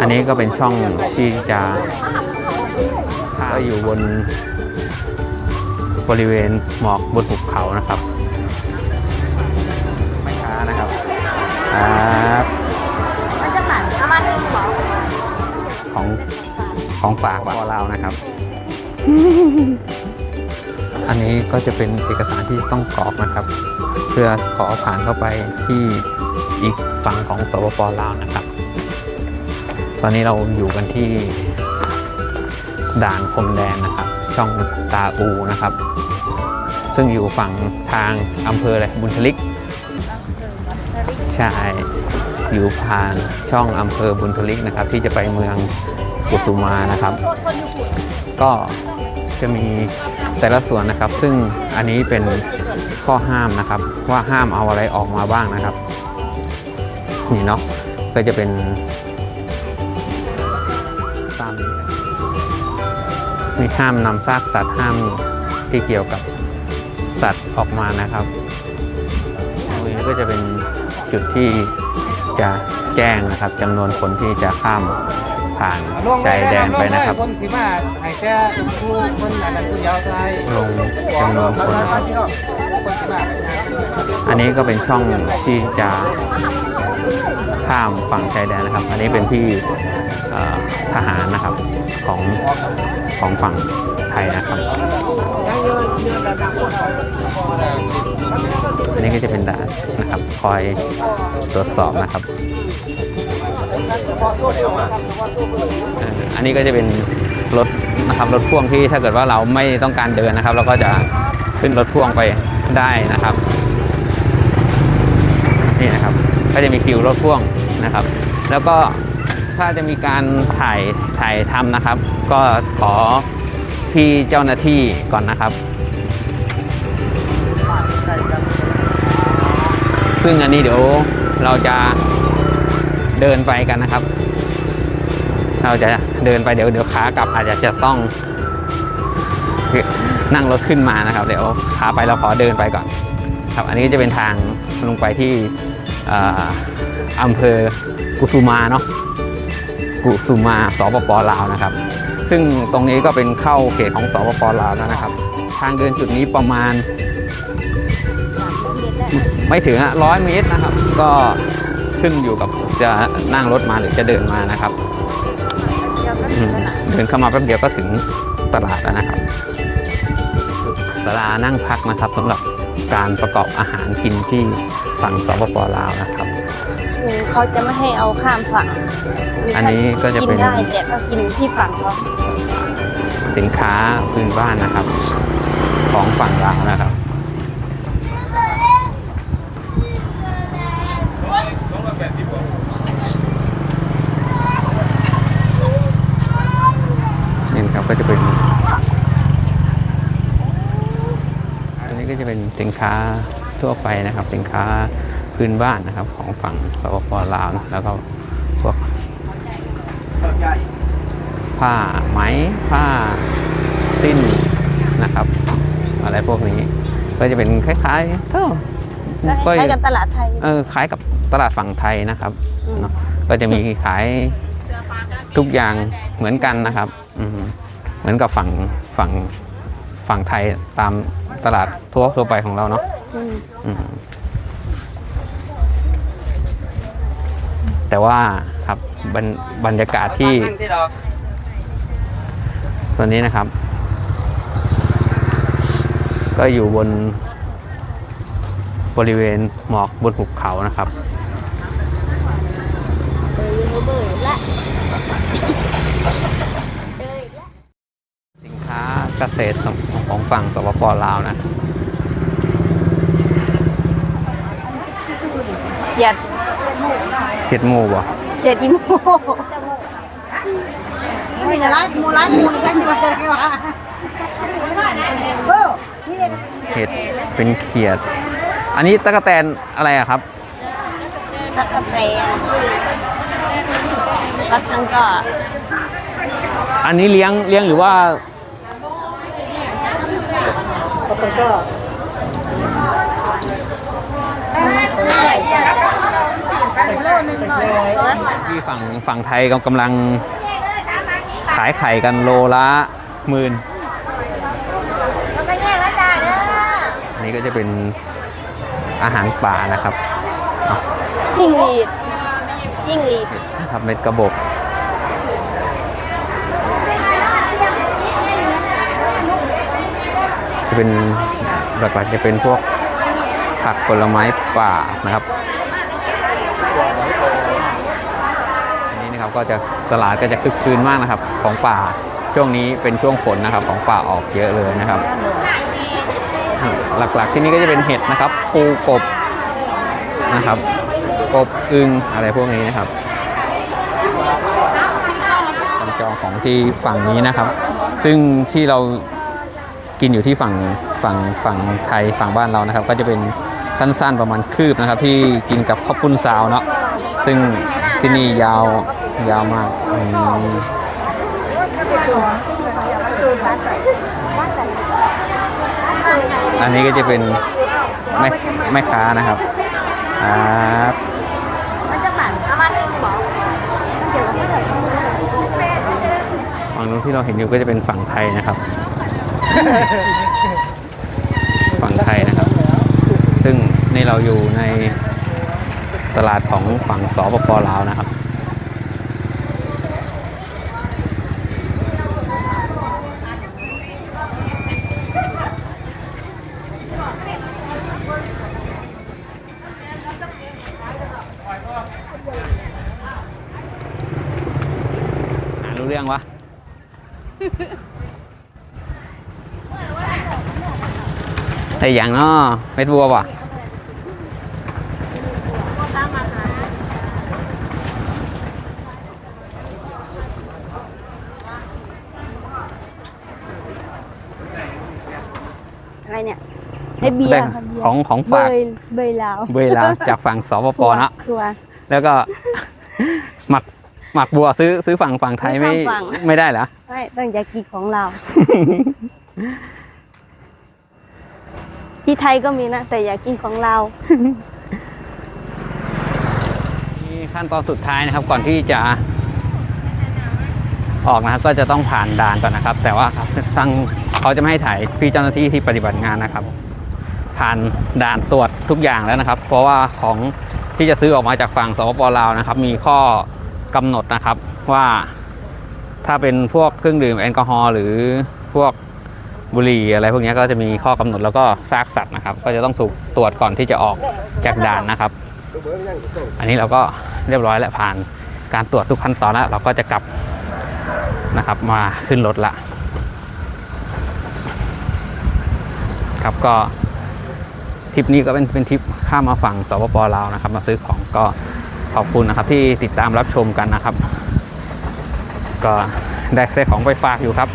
อันนี้ก็เป็นช่องที่จะก็อยู่บนบริเวณหมอกบนหุบเขานะครับ ไม่ช้านะครับครับมันจะผ่านประมาณนึงเหรอของของฝากของเรานะครับ อันนี้ก็จะเป็นเอกสารที่ต้องกรอกนะครับ เพื่อขอผ่านเข้าไปที่ อีกฝั่งของสปปลาวนะครับ ตอนนี้เราอยู่กันที่ด่านพรมแดนนะครับ ช่องตาอูนะครับ ซึ่งอยู่ฝั่งทางอำเภออะไรบุญทลิกใช่อยู่ผ่านช่องอำเภอบุญทลิกนะครับ ที่จะไปเมืองกุสุมานะครับ ก็จะมีแต่ละส่วนนะครับ ซึ่งอันนี้เป็นข้อห้ามนะครับ ว่าห้ามเอาอะไรออกมาบ้างนะครับ นี่เนาะก็จะเป็นตามนี้มีห้ามนำซากสัตว์ห้ามที่เกี่ยวกับสัตว์ออกมานะครับตรงนี้ก็จะเป็นจุดที่จะแจ้งนะครับจำนวนคนที่จะข้ามผ่านชายแดนไปนะครับลงจำนวนคนนะครับ อันนี้ก็เป็นช่องที่จะ ข้ามฝั่งชายแดนนะครับ อันนี้เป็นที่ทหารนะครับของของฝั่งไทยนะครับ อันนี้ก็จะเป็นด่านนะครับคอยตรวจสอบนะครับ อันนี้ก็จะเป็นรถนะครับรถพ่วงที่ถ้าเกิดว่าเราไม่ต้องการเดินนะครับ เราก็จะขึ้นรถพ่วงไปได้นะครับ นี่นะครับ ก็จะมีคิวรถพ่วง นะครับ แล้วก็ถ้าจะมีการถ่ายถ่ายทำนะครับ ก็ขอพี่เจ้าหน้าที่ก่อนนะครับ ซึ่งอันนี้เดี๋ยวเราจะเดินไปกันนะครับ เราจะเดินไปเดี๋ยวเดี๋ยวขากลับอาจจะจะต้องนั่งรถขึ้นมานะครับ เดี๋ยวขาไปเราขอเดินไปก่อน ครับ อันนี้จะเป็นทางลงไปที่เอำเภอกุสุมาเนาะกุสุมาสปปลาวนะครับ ซึ่งตรงนี้ก็เป็นเข้าเขตของสปปลาวแล้วนะครับ ทางเดินจุดนี้ประมาณ ไม่ถึงร้อยเมตรนะครับ ก็ขึ้นอยู่กับจะนั่งรถมาหรือจะเดินมานะครับเดินเข้ามาแป๊บเดียวก็ถึงตลาดแล้วนะครับศาลานั่งพักนะครับสำหรับการประกอบอาหารกินที่ฝั่งสปปลาวนะครับ เขาจะไม่ให้เอาข้ามฝั่งอันนี้ก็จะเป็น กินได้แต่ก็กินที่ฝั่งเขาสินค้าพื้นบ้านนะครับ ของฝั่งลาวนะครับ นี่นะครับก็จะเป็น อันนี้ก็จะเป็นสินค้าทั่วไปนะครับ สินค้า พื้นบ้านนะครับ ของฝั่งสปปลาวนะแล้วก็พวกผ้าไหมผ้าสิ้นนะครับ อะไรพวกนี้ ก็จะเป็นคล้ายๆเท่าก็ก็คล้ายๆกับตลาดไทยเออคล้ายกับตลาดฝั่งไทยนะครับอืมเนาะก็จะมีขายทุกอย่างเหมือนกันนะครับอืมเหมือนกับฝั่งฝั่งฝั่งไทยตามตลาดทั่วทั่วไปของเราเนาะ อืม อืม แต่ว่าครับบรรบรรยากาศที่ที่ดอกตัวนี้นะครับ ก็อยู่บนบริเวณหมอกบนหุบเขานะครับสินค้าเกษตรของฝั่งสปปลาวนะเฉียด เขียดหมูบ่เฉียดอีโมนี่จะร้านมูร้านมูนี่ก็สิมาเจอกันว่าเออนี่เลยเห็ดเป็นเขียด อันนี้ตะกะแตนอะไรอะครับตะกะแตนปลาทังก็อันนี้เลี้ยงเลี้ยงหรือว่าใช่ โลนึงเลยที่ฝั่งฝั่งไทยก็กำลังขายไข่กันโลละหมื่นแล้วก็แยกแล้วจ้าเด้ออันนี้ก็จะเป็นอาหารป่านะครับเอาจิ้งหรีดจิ้งหรีดนะครับเม็ดกระบอกจะเป็นหลักๆจะเป็นพวกผักผลไม้ป่านะครับ อันนี้นะครับ ก็จะตลาดก็จะคึกคืนมากนะครับ ของป่าช่วงนี้เป็นช่วงฝนนะครับ ของป่าออกเยอะเลยนะครับ หลักๆที่นี่ก็จะเป็นเห็ดนะครับปูกบนะครับ กบอึงอะไรพวกนี้นะครับจองของที่ฝั่งนี้นะครับ ซึ่งที่เรากินอยู่ที่ฝั่งฝั่งฝั่งไทยฝั่งบ้านเรานะครับ ก็จะเป็นสั้นๆประมาณคืบนะครับ ที่กินกับข้าวปุ้นซาวเนาะซึ่งที่นี่ยาว ยาวมากอืมอันนี้ก็จะเป็นแม่แม่ค้านะครับครับมันจะสั่นเอามาถึงบอกฝั่งนู้นที่เราเห็นอยู่ก็จะเป็นฝั่งไทยนะครับ ฝั่งไทยนะครับ ซึ่งนี่เราอยู่ในตลาดของฝั่งสปปลาวนะครับ รู้เรื่องวะแต่อย่างเนาะเม็ดบัวป่ะอะไรเนี่ยไอเบียแบ่งร์ค่ะเบียร์ของของเบฝากยเบยลาวเวลาจากฝั่งสปปเนาะทัวร์แล้วก็หมัก หมักบัวซื้อซื้อฝั่งฝั่งไทยไม่ซื้อฝั่ง ไม่ได้เหรอไม่ต้องอยากกินของเรา ที่ไทยก็มีนะ แต่อยากกินของเรานี่ขั้นตอนสุดท้ายนะครับ ก่อนที่จะ ออกนะครับก็จะต้องผ่านด่านก่อนนะครับ แต่ว่าทางเขาจะไม่ให้ถ่ายพี่เจ้าหน้าที่ที่ปฏิบัติงานนะครับ ผ่านด่านตรวจทุกอย่างแล้วนะครับ เพราะว่าของที่จะซื้อออกมาจากฝั่งสปปลาวนะครับ มีข้อ กำหนดนะครับว่าถ้าเป็นพวกเครื่องดื่มแอลกอฮอล์หรือพวกบุหรี่อะไรพวกนี้ก็จะมีข้อกำหนดแล้วก็ซากสัตว์นะครับ ก็จะต้องถูกตรวจก่อนที่จะออกจากด่านนะครับ อันนี้เราก็เรียบร้อยแล้วผ่านการตรวจทุกขั้นตอนแล้วเราก็จะกลับนะครับมาขึ้นรถละครับก็ทริปนี้ก็เป็นเป็นทริปข้ามมาฝั่งสปปลาวนะครับ มาซื้อของก็ ขอบคุณนะครับที่ติดตามรับชมกันนะครับ ก็ได้ได้ของไปฝากอยู่ครับ